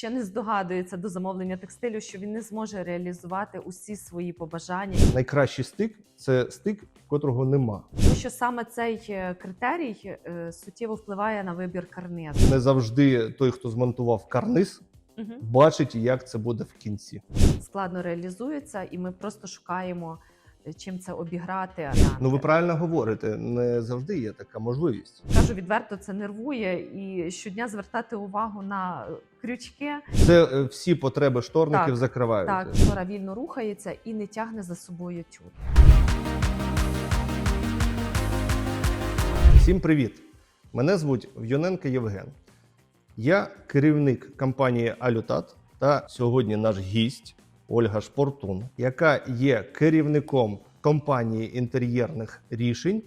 ще не здогадується до замовлення текстилю, що він не зможе реалізувати усі свої побажання, Найкращий стик це стик, котрого нема. тому що саме цей е, критерій е, суттєво впливає на вибір карнизу. Не завжди той, хто змонтував карниз, Мгм. бачить, як це буде в кінці. складно реалізується, і ми просто шукаємо, чим це обіграти. Ну ви правильно говорите, не завжди є така можливість. кажу відверто, це нервує і щодня звертати увагу на е, крючки. Це е, всі потреби шторників Так, закривають. Так, штора вільно рухається і не тягне за собою тюк. Всім привіт! Мене звуть В'йоненко Євген. Я керівник компанії Алютат та сьогодні наш гість Ольга Шпортун, яка є керівником компанії інтер'єрних рішень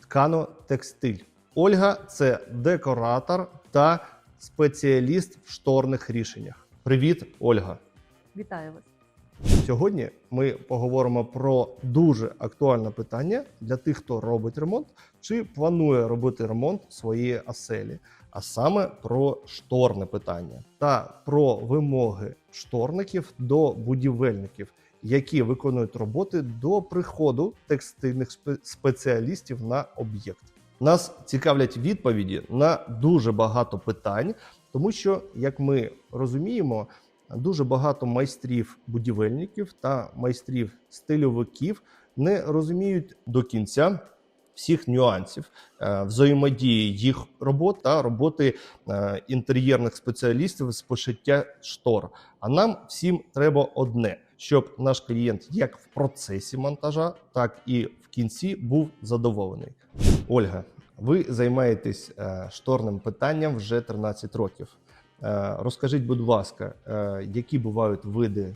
Ткано Текстиль. Ольга це декоратор та спеціаліст в шторних рішеннях. Привіт, Ольга! Вітаю вас. Сьогодні ми поговоримо про дуже актуальне питання для тих, хто робить ремонт чи планує робити ремонт своєї оселі, а саме про шторне питання та про вимоги шторників до будівельників, які виконують роботи до приходу текстильних спеціалістів на об'єкт. Нас цікавлять відповіді на дуже багато питань, тому що, як ми розуміємо, дуже багато майстрів будівельників та майстрів стильовиків не розуміють до кінця всіх нюансів е, взаємодії їх робот та роботи е, інтер'єрних спеціалістів з пошиття штор. А нам всім треба одне, щоб наш клієнт як в процесі монтажа, так і в кінці був задоволений. Ольга, ви займаєтесь е, шторним питанням вже 13 років. Розкажіть, будь ласка, які бувають види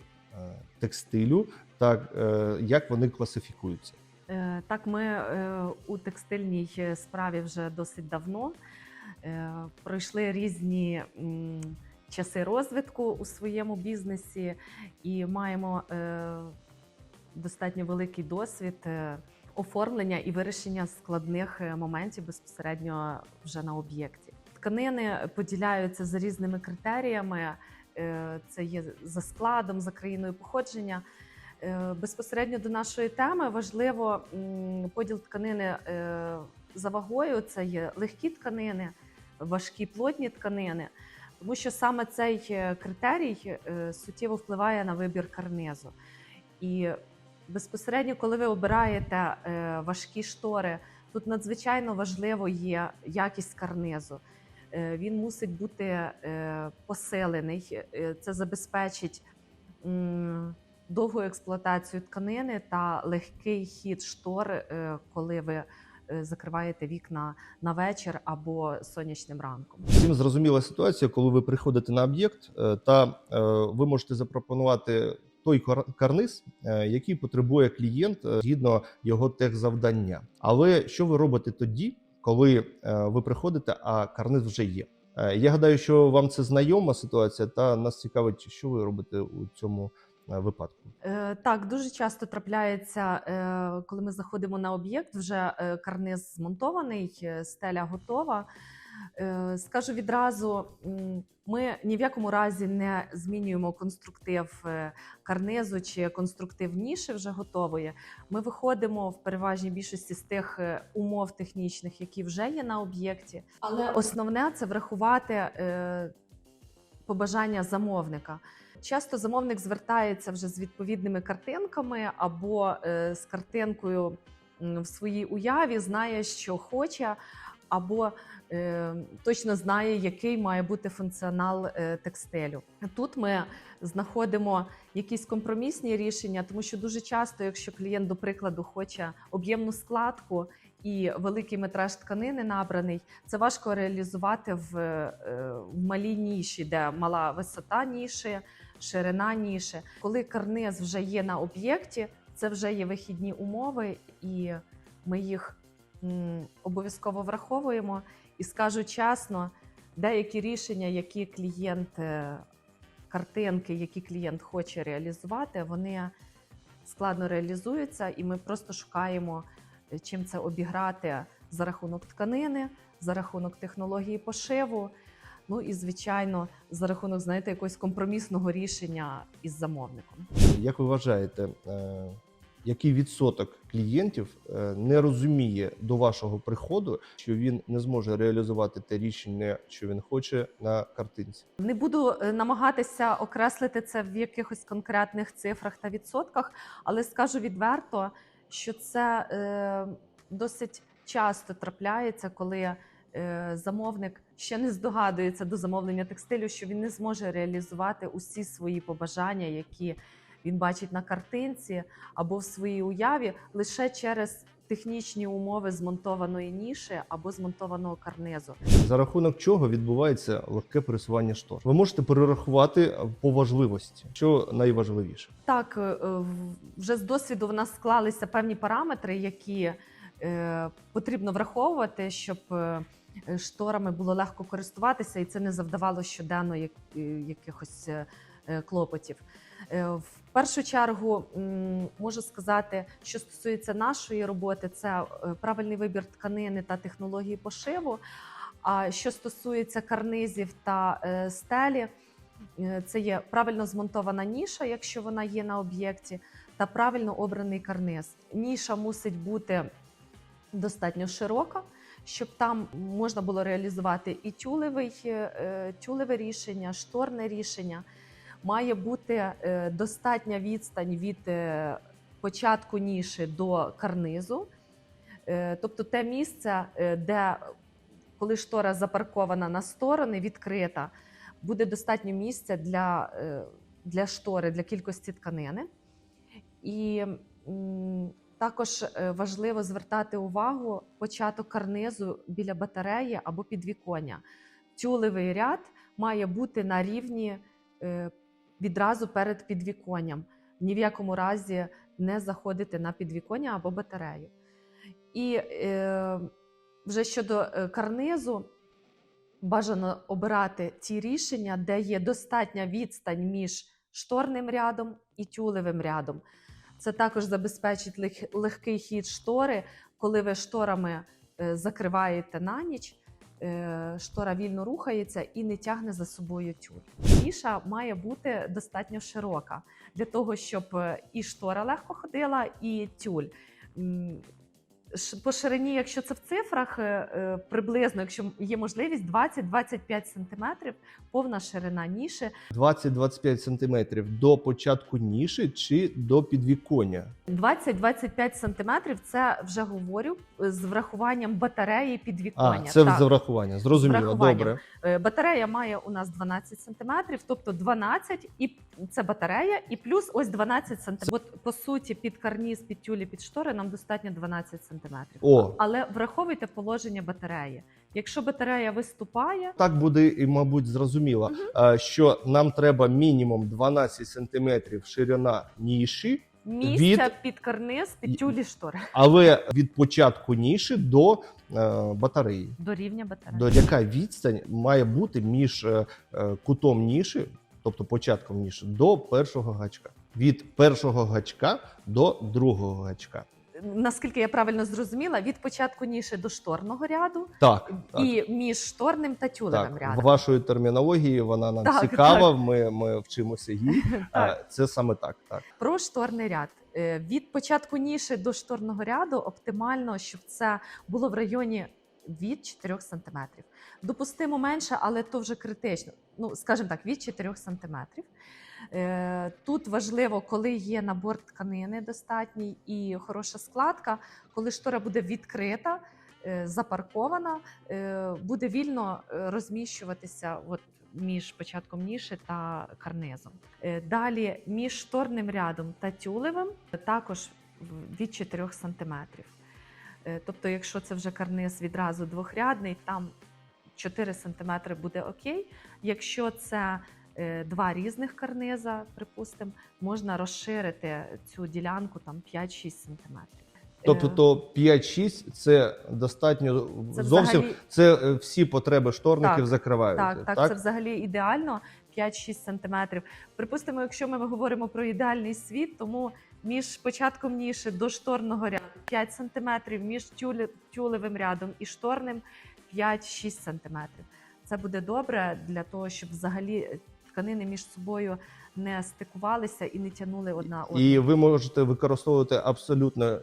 текстилю, та е, як вони класифікуються? Е, Так, ми е, у текстильній е, справі вже досить давно пройшли різні часи розвитку у своєму бізнесі і маємо достатньо великий досвід оформлення і вирішення складних моментів безпосередньо вже на об'єкті. Тканини поділяються за різними критеріями. Це є за складом, за країною походження. Е, Безпосередньо до нашої теми важливо поділ тканини е, за вагою. Це є легкі тканини, важкі плотні тканини, тому що саме цей е, критерій суттєво впливає на вибір карнизу. І безпосередньо, коли ви обираєте важкі штори, тут надзвичайно важливо є якість карнизу. Він мусить бути посилений. Це забезпечить довгу експлуатацію тканини та легкий хід штор, е, коли ви е, закриваєте вікна на вечір або сонячним ранком. Всім зрозуміла ситуація, коли ви приходите на об'єкт, е, та ви можете запропонувати той кар- карниз, який потребує клієнт згідно його техзавдання. Але що ви робите тоді, коли ви приходите, а карниз вже є? Я гадаю, що вам це знайома ситуація, та нас цікавить, що ви робите у цьому випадку. Е, Так, дуже часто трапляється, е, коли ми заходимо на об'єкт, вже е, карниз змонтований, е, стеля готова. Е, Скажу відразу, ми ні в якому разі не змінюємо конструктив е, карнизу чи конструктив ніші вже готової. Ми виходимо в переважній більшості з тих е, умов технічних, які вже є на об'єкті. Але основне це врахувати е, побажання замовника. Часто замовник звертається вже з відповідними картинками або е, з картинкою в своїй уяві, знає, що хоче, або е, точно знає, який має бути функціонал е, текстилю. Тут ми знаходимо якісь компромісні рішення, тому що дуже часто, якщо клієнт, до прикладу, хоче об'ємну складку і великий метраж тканини набраний, це важко реалізувати в, в малій ніші, де мала висота ніші, ширина ніші. Коли карниз вже є на об'єкті, це вже є вихідні умови, і ми їх обов'язково враховуємо. І скажу чесно, деякі рішення, які клієнт, е, картинки, які клієнт хоче реалізувати, вони складно реалізуються, і ми просто шукаємо, е, чим це обіграти за рахунок тканини, за рахунок технології пошиву. Ну і звичайно, за рахунок знаєте, якогось компромісного рішення із замовником. Як ви вважаєте, е, який відсоток клієнтів е, не розуміє до вашого приходу, що він не зможе реалізувати те рішення, що він хоче на картинці? Не буду е, намагатися окреслити це в якихось конкретних цифрах та відсотках, але скажу відверто, що це е, досить часто трапляється, коли е, замовник ще не здогадується до замовлення текстилю, що він не зможе реалізувати усі свої побажання, які він бачить на картинці або в своїй уяві, лише через технічні умови змонтованої ніші або змонтованого карнизу. За рахунок чого відбувається легке пересування штор? Ви можете перерахувати по важливості, що найважливіше. Так, е, вже з досвіду в нас склалися певні параметри, які е, потрібно враховувати, щоб е, шторами було легко користуватися, і це не завдавало щоденно е, якихось е, е, клопотів. Е, В першу чергу можу сказати, що стосується нашої роботи, це е, правильний вибір тканини та технології пошиву. А що стосується карнизів та е, стелі, Е, Це є правильно змонтована ніша, якщо вона є на об'єкті, та правильно обраний карниз. Ніша мусить бути достатньо широка, щоб там можна було реалізувати і тюлевий, е, тюлеве рішення, шторне рішення. Має бути е, достатня відстань від е, початку ніші до карнизу. Е, Тобто те місце, е, де коли штора запаркована на сторони, відкрита, буде достатньо місця для, е, для штори, для кількості тканини. І також е, важливо звертати увагу початок карнизу біля батареї або підвіконня. Тюлевий ряд має бути на рівні е, відразу перед підвіконням. Ні в якому разі не заходити на підвіконня або батарею. І е, вже щодо карнизу, бажано обирати ті рішення, де є достатня відстань між шторним рядом і тюлевим рядом. Це також забезпечить легкий хід штори, коли ви шторами е, закриваєте на ніч. е, Штора вільно рухається і не тягне за собою тюль. Ніша має бути достатньо широка для того, щоб е, і штора легко ходила, і тюль. По ширині, якщо це в цифрах, е, е, приблизно, якщо є можливість, 20-25 сантиметрів повна ширина ніші. 20-25 сантиметрів до початку ніші чи до підвіконня? 20-25 сантиметрів це вже говорю е, з врахуванням батареї А, підвіконня. це Так. за врахування. Зрозуміло, врахуванням. добре. Батарея має у нас 12 сантиметрів, тобто 12, і це батарея, і плюс ось 12 сантиметрів. От по суті, під карніз, під тюлі, під штори нам достатньо 12 сантиметрів. О, Але враховуйте положення батареї. Якщо батарея виступає, так буде і, мабуть, зрозуміло, е, що нам треба мінімум 12 сантиметрів ширина ніші, місця Від- під карниз, під тюлі штори але від початку ніші до е, батареї. до рівня батареї. До яка відстань має бути між е, е, кутом ніші, тобто початком ніші, до першого гачка. Від першого гачка до другого гачка. Наскільки я правильно зрозуміла, від початку ніші до шторного ряду Так, так. і між шторним та тюлевим Так, рядом. в вашої термінології вона нам Так, цікава. Ми, ми вчимося їй. Так. Це саме так. Так Про шторний ряд. Е, Від початку ніші до шторного ряду оптимально, щоб це було в районі від 4 см. Допустимо менше, але то вже критично. Ну, скажімо так, від 4 см. Тут важливо, коли є набор тканини достатній і хороша складка, коли штора буде відкрита, е, запаркована, е, буде вільно е, розміщуватися от між початком ніші та карнизом. Е, Далі між шторним рядом та тюлевим також від 4 см. Тобто, якщо це вже карниз відразу двохрядний, там 4 см буде окей. Якщо це е, два різних карниза, припустимо, можна розширити цю ділянку там 5-6 см. тобто, то 5-6 це достатньо це зовсім. взагалі, Це е, всі потреби шторників Так, закриваються. так, так, це взагалі ідеально 5-6 сантиметрів. Припустимо, якщо ми говоримо про ідеальний світ, тому між початком ніші до шторного ряду 5 сантиметрів, між тюле- тюлевим рядом і шторним 5-6 сантиметрів. Це буде добре для того, щоб взагалі тканини між собою не стикувалися і не тягнули одна одну. І ви можете використовувати абсолютно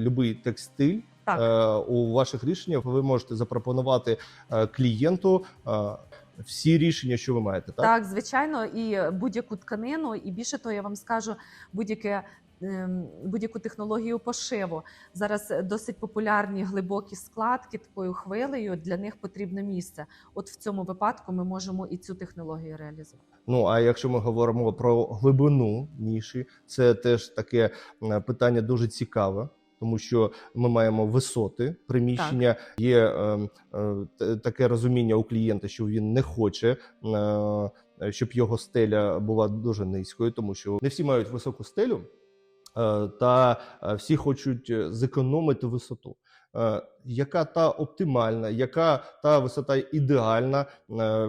любий текстиль. Так. Е, у ваших рішеннях ви можете запропонувати е, клієнту е, всі рішення, що ви маєте, так? Так, звичайно, і будь-яку тканину, і більше того, я вам скажу, будь-яке. Ем, Будь-яку технологію пошиву зараз досить популярні глибокі складки такою хвилею. Для них потрібне місце. От в цьому випадку ми можемо і цю технологію реалізувати. Ну а якщо ми говоримо про глибину ніші, це теж таке е, питання дуже цікаве. Тому що ми маємо висоти приміщення, є е, е, таке розуміння у клієнта, що він не хоче, е, щоб його стеля була дуже низькою, тому що не всі мають високу стелю, е, та е, всі хочуть е, зекономити висоту. Е, яка та оптимальна, яка та висота ідеальна, е,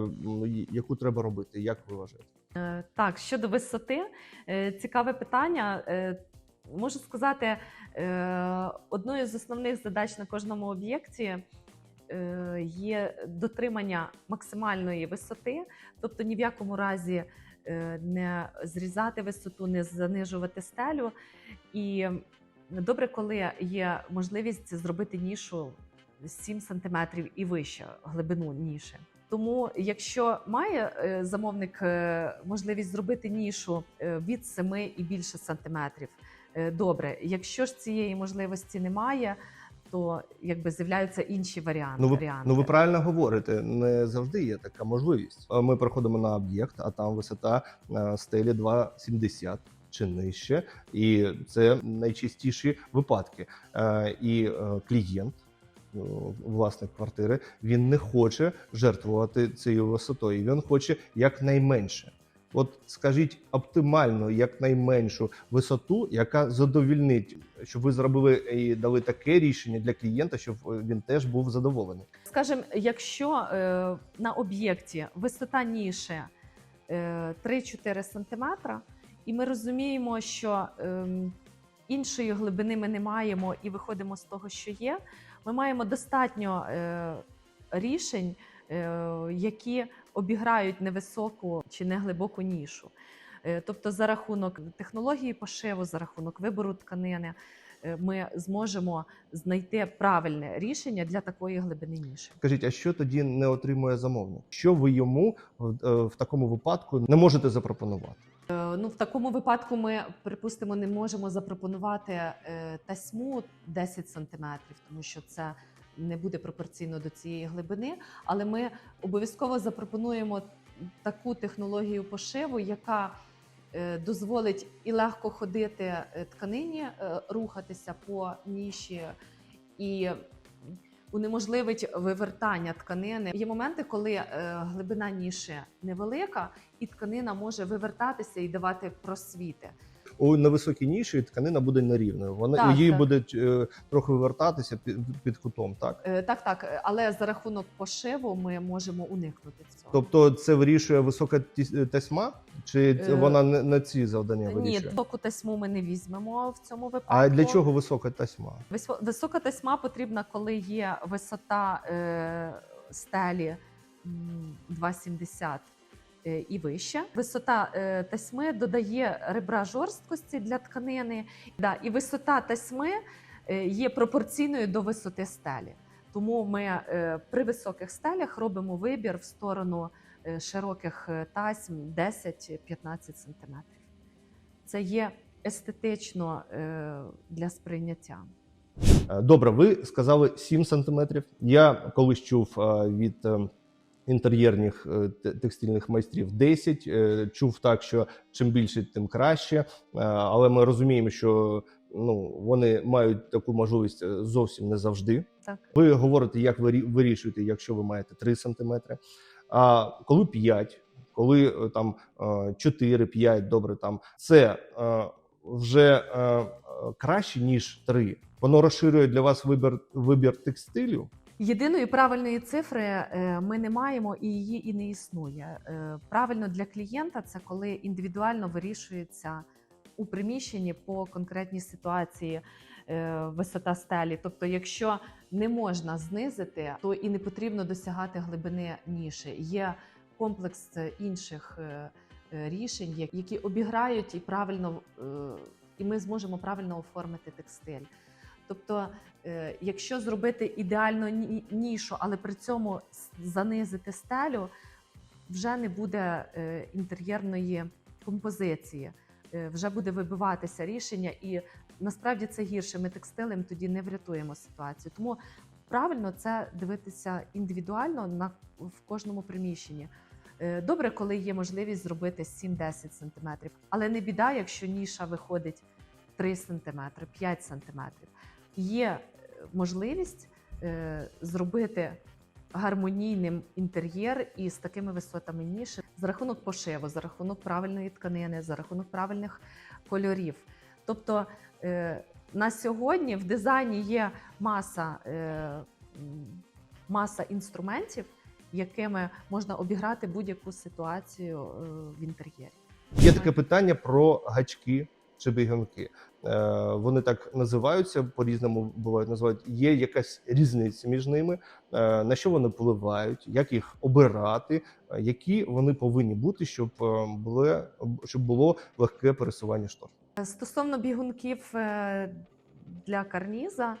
яку треба робити? Як ви вважаєте? Е, Так, щодо висоти, е, цікаве питання. Е, Можу сказати, е, одною з основних задач на кожному об'єкті е, є дотримання максимальної висоти, тобто ні в якому разі е, не зрізати висоту, не занижувати стелю. І добре, коли є можливість зробити нішу 7 см і вище глибину ніші. Тому, якщо має е, замовник е, можливість зробити нішу е, від 7 і більше сантиметрів, е, добре. Якщо ж цієї можливості немає, то якби з'являються інші варіанти. Ну ви, варіанти. ну ви правильно говорите, не завжди є така можливість. Е, Ми приходимо на об'єкт, а там висота е, стелі 2,70 чи нижче, і це найчастіші випадки. Е, І клієнт. Власник квартири він не хоче жертвувати цією висотою. Він хоче якнайменше. От скажіть оптимальну, якнайменшу висоту, яка задовільнить, щоб ви зробили і дали таке рішення для клієнта, щоб він теж був задоволений. Скажем, якщо е, на об'єкті висота ніші е, 3-4 см, і ми розуміємо, що е, іншої глибини ми не маємо і виходимо з того, що є, ми маємо достатньо е, рішень, е, які обіграють невисоку чи неглибоку нішу. Е, Тобто, за рахунок технології пошиву, за рахунок вибору тканини, е, ми зможемо знайти правильне рішення для такої глибини ніші. Скажіть, а що тоді не отримує замовник? Що ви йому в, е, в такому випадку не можете запропонувати? Ну, в такому випадку ми, припустимо, не можемо запропонувати тасьму 10 сантиметрів, тому що це не буде пропорційно до цієї глибини. Але ми обов'язково запропонуємо таку технологію пошиву, яка е, дозволить і легко ходити е, тканині, е, рухатися по ніші і унеможливить вивертання тканини. Є моменти, коли глибина ніші невелика, і тканина може вивертатися і давати просвіти. У невисокій ніші тканина буде нерівною. Вона Так, її так. буде е, трохи вивертатися під, під кутом. Так Е, Так, так, е, але за рахунок пошиву ми можемо уникнути цього. тобто це вирішує висока тесьма, чи Е, вона не на ці завдання Ні, вирішує? току тасьму ми не візьмемо в цьому випадку. А для чого висока тесьма? Висока тасьма потрібна, коли є висота е, стелі 2,70 е, і вище. Висота е, тасьми додає ребра жорсткості для тканини. Да, і висота тасьми е, є пропорційною до висоти стелі. Тому ми е, при високих стелях робимо вибір в сторону е, широких е, тасьм 10-15 см. Це є естетично е, для сприйняття. Е, Добре, ви сказали 7 сантиметрів. Я колись чув е, від е, інтер'єрних е, текстильних майстрів 10. Е, Чув так, що чим більше, тим краще. Е, Але ми розуміємо, що ну вони мають таку можливість зовсім не завжди. Так. Ви говорите, як ви вирішуєте, якщо ви маєте 3 сантиметри. А коли 5, коли там 4-5, добре, там це вже краще ніж 3. Воно розширює для вас вибір вибір текстилю. Єдиної правильної цифри е, ми не маємо і її і не існує. Е, Правильно для клієнта це коли індивідуально вирішується у приміщенні по конкретній ситуації е, висота стелі. Тобто, якщо не можна знизити, то і не потрібно досягати глибини ніші. Є комплекс інших рішень, які обіграють і правильно, і ми зможемо правильно оформити текстиль. Тобто, якщо зробити ідеально нішу, але при цьому занизити стелю, вже не буде е, інтер'єрної композиції, е, вже буде вибиватися рішення, і насправді це гірше. Ми текстилем тоді не врятуємо ситуацію. Тому правильно це дивитися індивідуально на в кожному приміщенні. Е, Добре, коли є можливість зробити 7-10 см, але не біда, якщо ніша виходить 3 см, 5 см. Є е, можливість е, зробити гармонійним інтер'єр і з такими висотами ніші за рахунок пошиву, за рахунок правильної тканини, за рахунок правильних кольорів. Тобто е, на сьогодні в дизайні є маса, е, маса інструментів, якими можна обіграти будь-яку ситуацію в інтер'єрі. Є таке питання про гачки чи бігунки. Е, вони так називаються по-різному бувають називають. Є якась різниця між ними, е, на що вони впливають, як їх обирати, е, які вони повинні бути, щоб було, щоб було легке пересування штор. Стосовно бігунків для карніза,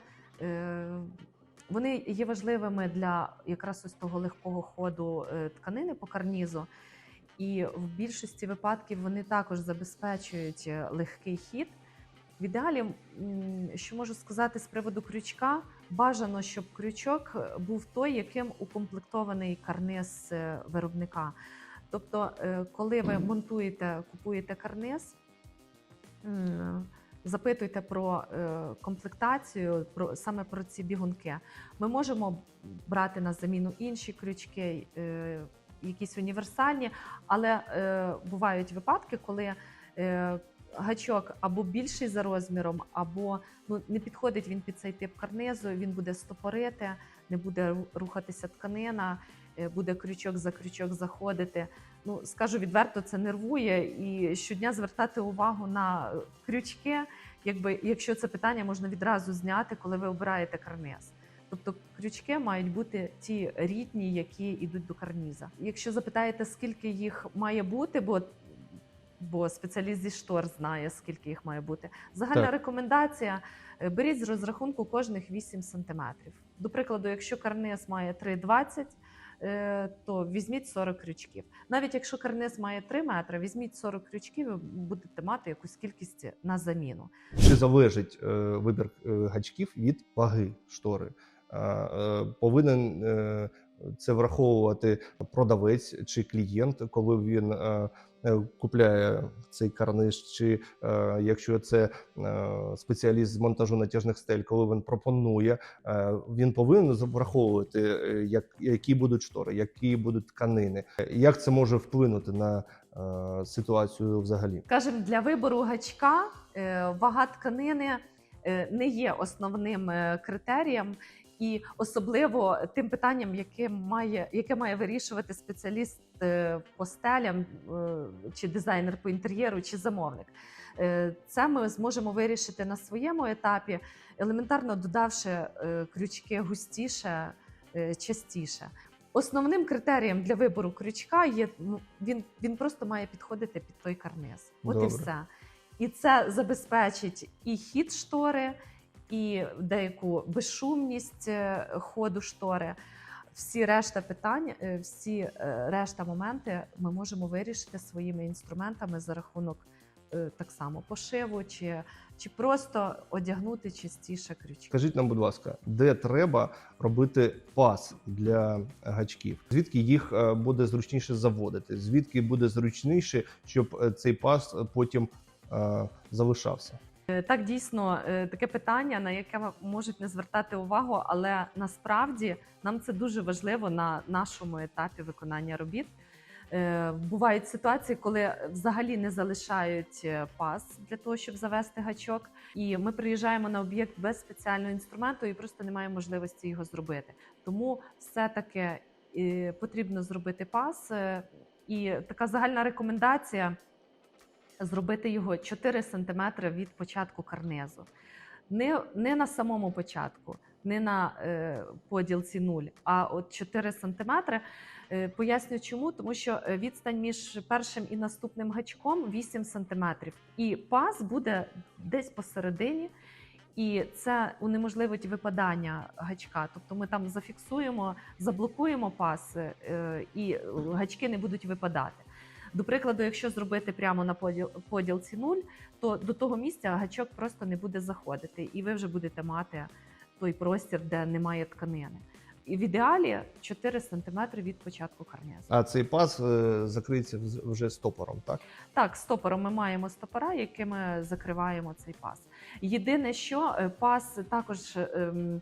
вони є важливими для якраз ось того легкого ходу тканини по карнізу. І в більшості випадків вони також забезпечують е, легкий хід. В ідеалі, що можу сказати з приводу крючка, бажано, щоб крючок був той, яким укомплектований карниз е, виробника. Тобто, е, коли ви монтуєте, купуєте карниз, запитуйте про е, комплектацію, про саме про ці бігунки. Ми можемо брати на заміну інші крючки, е, якісь універсальні, але е, бувають випадки, коли е, гачок або більший за розміром, або ну, не підходить він під цей тип карнизу, він буде стопорити, не буде рухатися тканина, е, буде крючок за крючок заходити. Ну, скажу відверто, це нервує і щодня звертати увагу на крючки, якби якщо це питання можна відразу зняти, коли ви обираєте карниз. Тобто крючки мають бути ті рідні, які йдуть до карніза. Якщо запитаєте, скільки їх має бути, бо, бо спеціаліст зі штор знає, скільки їх має бути. Загальна Так. рекомендація: е, беріть з розрахунку кожних 8 см. До прикладу, якщо карниз має 3,20, е, то візьміть 40 крючків. Навіть якщо карниз має 3 метри, візьміть 40 крючків і будете мати якусь кількість на заміну. Чи залежить е, вибір е, гачків від ваги штори? Е, повинен е, це враховувати продавець чи клієнт, коли він е, купляє цей карниз, чи якщо це спеціаліст з монтажу натяжних стель, коли він пропонує, він повинен враховувати, як, які будуть штори, які будуть тканини, як це може вплинути на ситуацію взагалі. Скажем, для вибору гачка вага тканини не є основним критерієм, і особливо тим питанням, яке має, яке має вирішувати спеціаліст е, по стелям, е, чи дизайнер по інтер'єру, чи замовник. Е, Це ми зможемо вирішити на своєму етапі, елементарно додавши крючки густіше, частіше. Основним критерієм для вибору крючка є ну, він, він просто має підходити під той карниз. От Добре. і все. І це забезпечить і хід штори, і деяку безшумність е, ходу штори. Всі решта питань, е, всі е, решта моменти ми можемо вирішити своїми інструментами за рахунок так само пошиву, чи, чи просто одягнути частіше крючки. Скажіть нам, будь ласка, де треба робити пас для гачків? Звідки їх буде зручніше заводити? Звідки буде зручніше, щоб цей пас потім залишався? Е, Так, дійсно, е, таке питання, на яке можуть не звертати увагу, але насправді нам це дуже важливо на нашому етапі виконання робіт. Е, Бувають ситуації, коли взагалі не залишають пас для того, щоб завести гачок, і ми приїжджаємо на об'єкт без спеціального інструменту і просто немає можливості його зробити. Тому все-таки е, потрібно зробити пас. І така загальна рекомендація зробити його 4 см від початку карнизу. не, не на самому початку, не на е, поділці 0, а от 4 см. Е, поясню чому, тому що е, відстань між першим і наступним гачком 8 см. І паз буде десь посередині. І це унеможливить випадання гачка. Тобто ми там зафіксуємо, заблокуємо пас, е, і гачки не будуть випадати. До прикладу, якщо зробити прямо на поділ, поділці 0, то до того місця гачок просто не буде заходити, і ви вже будете мати той простір, де немає тканини. І в ідеалі 4 см від початку карнезу. А цей паз е, закриється вже стопором, так? Так, стопором ми маємо стопора, якими закриваємо цей пас. Єдине, що е, пас також ем,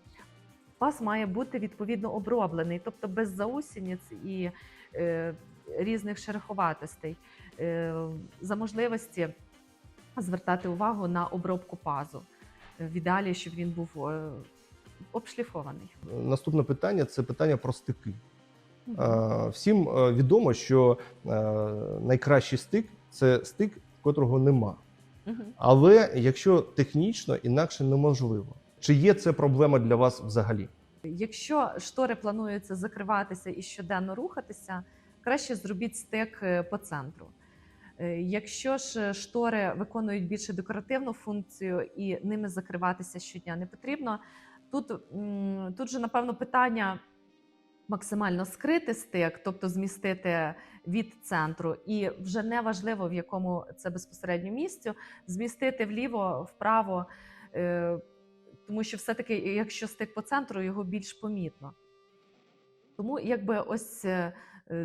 пас має бути відповідно оброблений, тобто без заусениць і е, різних шероховатостей. Е, за можливості звертати увагу на обробку пазу. В ідеалі, щоб він був е, обшліфований. Наступне питання це питання про стики. Е, Всім відомо, що найкращий стик це стик, котрого нема. Але якщо технічно інакше неможливо, чи є це проблема для вас взагалі? Якщо штори плануються закриватися і щоденно рухатися, краще зробіть стик е, по центру. Е, Якщо ж штори виконують більше декоративну функцію і ними закриватися щодня не потрібно, тут, тут же напевно питання максимально скрити стик, тобто змістити від центру, і вже не важливо в якому це безпосередньо місцю, змістити вліво, вправо. е, тому що все-таки, якщо стик по центру, його більш помітно. Тому якби ось е, е,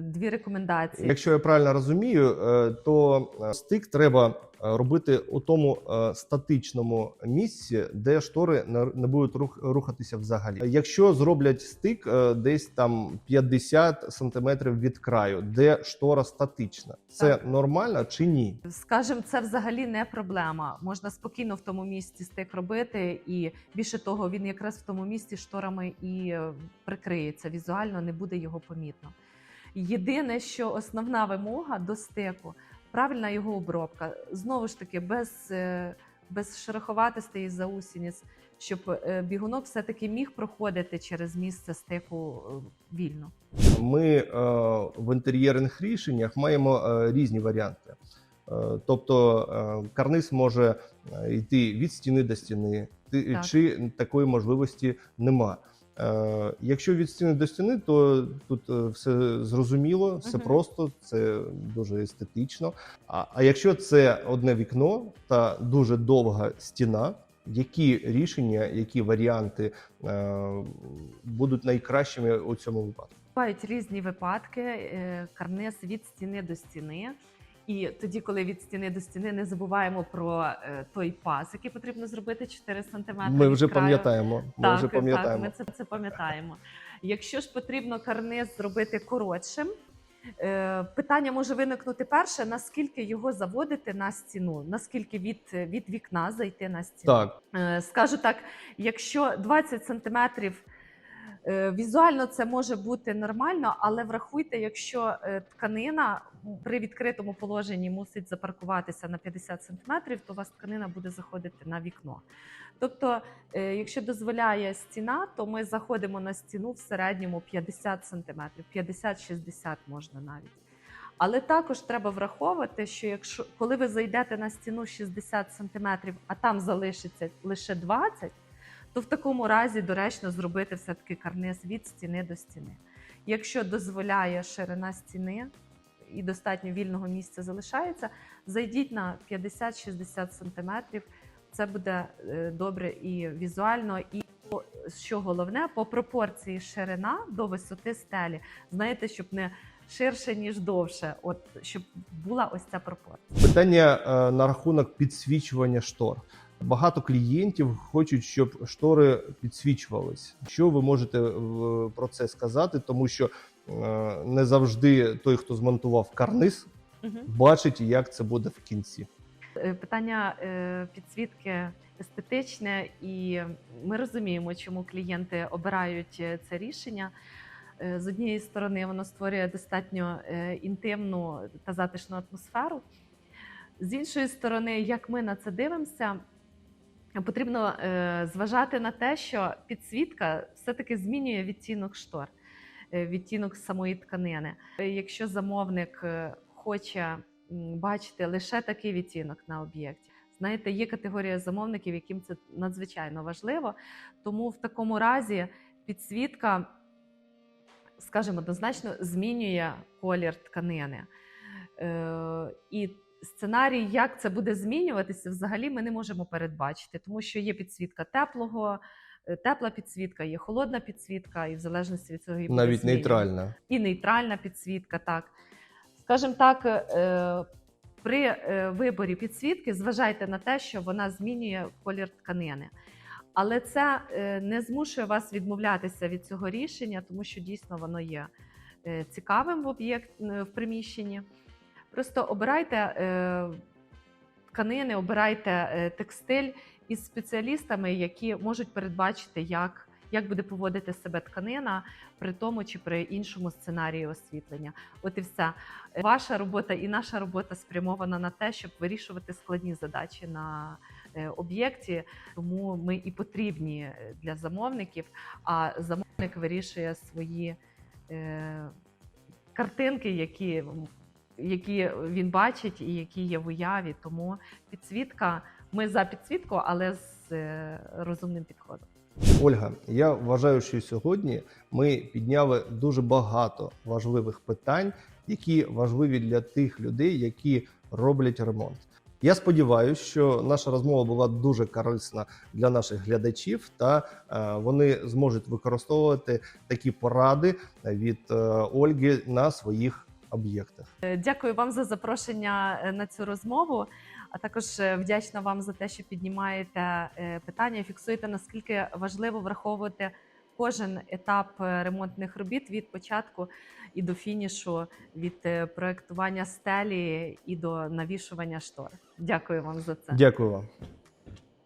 дві рекомендації. Якщо я правильно розумію, е, то е, стик треба е, робити у тому е, статичному місці, де штори не будуть рух- рухатися взагалі. Якщо зроблять стик е, десь там 50 сантиметрів від краю, де штора статична, це Так. нормально чи ні? Скажем, це взагалі не проблема. Можна спокійно в тому місці стик робити, і більше того, він якраз в тому місці шторами і е, прикриється. Візуально не буде його помітно. Єдине, що основна вимога до стику правильна його обробка. Знову ж таки, без, е, без шероховатостей і щоб е, бігунок все-таки міг проходити через місце стику е, вільно. Ми в інтер'єрних рішеннях маємо різні варіанти. Тобто карниз може йти від стіни до стіни, Так. чи такої можливості нема. Е, Якщо від стіни до стіни, то тут е, все зрозуміло, все просто, це дуже естетично. А, а якщо це одне вікно та дуже довга стіна, які рішення, які варіанти е, будуть найкращими у цьому випадку? Бувають різні випадки, е, карниз від стіни до стіни. І тоді, коли від стіни до стіни, не забуваємо про е, той пас, який потрібно зробити 4 см. Ми вже пам'ятаємо. Ми вже так, пам'ятаємо. ми це, це пам'ятаємо. Якщо ж потрібно карниз зробити коротшим, е, питання може виникнути перше: наскільки його заводити на стіну, наскільки від, від вікна зайти на стіну. Так, Е, Скажу так, якщо 20 сантиметрів. Е, Візуально це може бути нормально, але врахуйте, якщо е, тканина при відкритому положенні мусить запаркуватися на 50 сантиметрів, то у вас тканина буде заходити на вікно. Тобто, е, якщо дозволяє стіна, то ми заходимо на стіну в середньому 50 сантиметрів, 50-60 можна навіть. Але також треба враховувати, що якщо коли ви зайдете на стіну 60 сантиметрів, а там залишиться лише 20, то в такому разі доречно зробити все-таки карниз від стіни до стіни. Якщо дозволяє ширина стіни і достатньо вільного місця залишається, зайдіть на 50-60 сантиметрів. Це буде е, добре і візуально, і що головне, по пропорції ширина до висоти стелі. Знаєте, щоб не ширше, ніж довше, от щоб була ось ця пропорція. питання е, на рахунок підсвічування штор. Багато клієнтів хочуть, щоб штори підсвічувались. Що ви можете е, про це сказати? Тому що е, не завжди той, хто змонтував карниз, Угу. бачить, як це буде в кінці. Е, Питання підсвітки естетичне, і ми розуміємо, чому клієнти обирають це рішення. З однієї сторони, воно створює достатньо інтимну та затишну атмосферу. З іншої сторони, як ми на це дивимося, потрібно е, зважати на те, що підсвітка все-таки змінює відтінок штор, е, відтінок самої тканини. Якщо замовник е, хоче бачити лише такий відтінок на об'єкті, знаєте, є категорія замовників, яким це надзвичайно важливо. Тому в такому разі підсвітка, скажімо, однозначно змінює колір тканини. І сценарій, як це буде змінюватися, взагалі ми не можемо передбачити, тому що є підсвітка теплого, е, тепла підсвітка, є холодна підсвітка, і в залежності від цього і Навіть нейтральна. і нейтральна підсвітка. Так, скажімо так, е, при е, виборі підсвітки зважайте на те, що вона змінює колір тканини. Але це не змушує вас відмовлятися від цього рішення, тому що дійсно воно є цікавим в об'єкт в приміщенні. Просто обирайте е, тканини, обирайте е, текстиль із спеціалістами, які можуть передбачити, як, як буде поводити себе тканина при тому чи при іншому сценарії освітлення. От і все. Ваша робота і наша робота спрямована на те, щоб вирішувати складні задачі на е, об'єкті. Тому ми і потрібні для замовників. А замовник вирішує свої картинки, які, які він бачить і які є в уяві. Тому підсвітка. Ми за підсвітку, але з е, розумним підходом. Ольга, я вважаю, що сьогодні ми підняли дуже багато важливих питань, які важливі для тих людей, які роблять ремонт. Я сподіваюся, що наша розмова була дуже корисна для наших глядачів, та е, вони зможуть використовувати такі поради від е, Ольги на своїх об'єктах. Е, Дякую вам за запрошення е, на цю розмову. А також е, вдячна вам за те, що піднімаєте питання, і фіксуєте наскільки важливо враховувати кожен етап ремонтних робіт від початку і до фінішу, від проектування стелі і до навішування штор. Дякую вам за це. Дякую вам.